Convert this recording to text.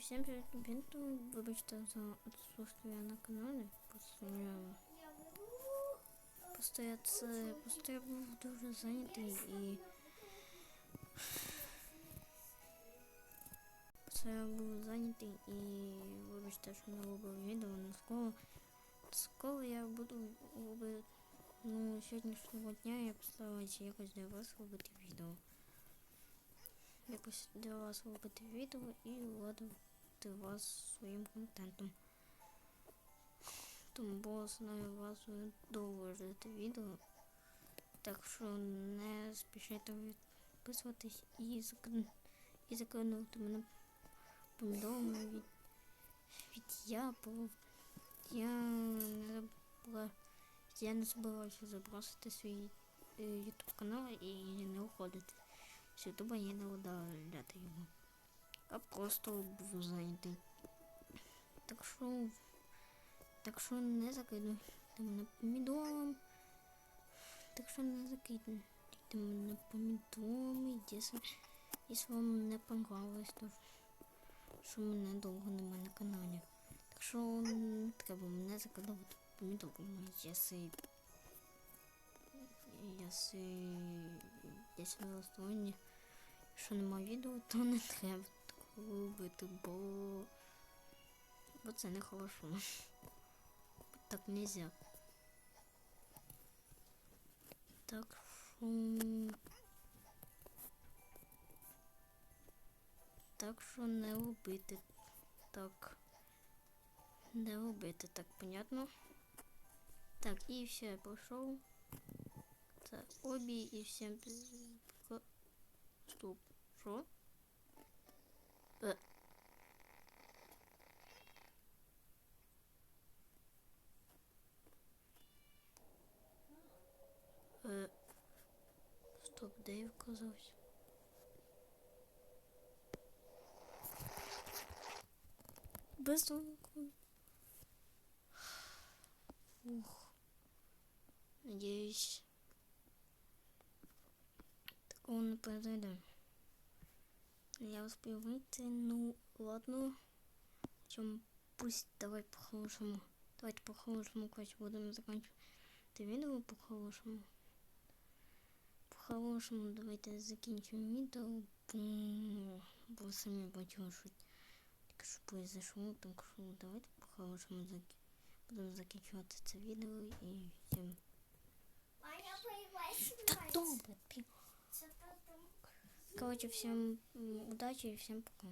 Всем привет, ребята. Вибачте за отсутствие на каналі. Просто я... Просто я це... Просто я був дуже зайнятий і... Просто я був зайнятий і... Вибачте, що не робив відео на школу. Скоро я буду робити... Ну, сьогоднішнього дня я постараюся якось для вас робити відео. Якось для вас робити відео і радувати вас своїм контентом. Тому бо знаю вас ждати відео. Так що не спішайте підписуватись і закин... і закинути мене помідорами від, від я, бо я не забула. Я не збираюся забросити свій е, ютуб канал і не уходити з ютуба я не удаляти його. А просто був зайнятий. Так що. Так що не закидуйте мене помідором. Так що не закидуйте мене помідором, якщо, якщо вам не понравилось, то що мене довго немає на каналі. Так що не треба мене закидувати помідором, якщо Якщо, якщо ви розстроєні, що немає відео, то не треба робити, бо, бо це не хорошо. Так нельзя. Так що... Так що не робити так. Не робити так, понятно? Так, і все, я пройшов. Це обі і всім Стоп. Що? Е. Е. Стоп, де я вказався? Ух. Надеюсь. Такого не произойдет. Я успею выйти, ну ладно. Чем пусть давай по-хорошему. Давайте по-хорошему, короче, будем заканчивать это видео по-хорошему. По-хорошему давайте закінчимо відео, бо, самі бачили, що тільки що произошло, так що давайте по-хорошому зак... будемо закінчувати це відео і всім. Маня появилась. Так добре. Короче, всем удачи и всем пока.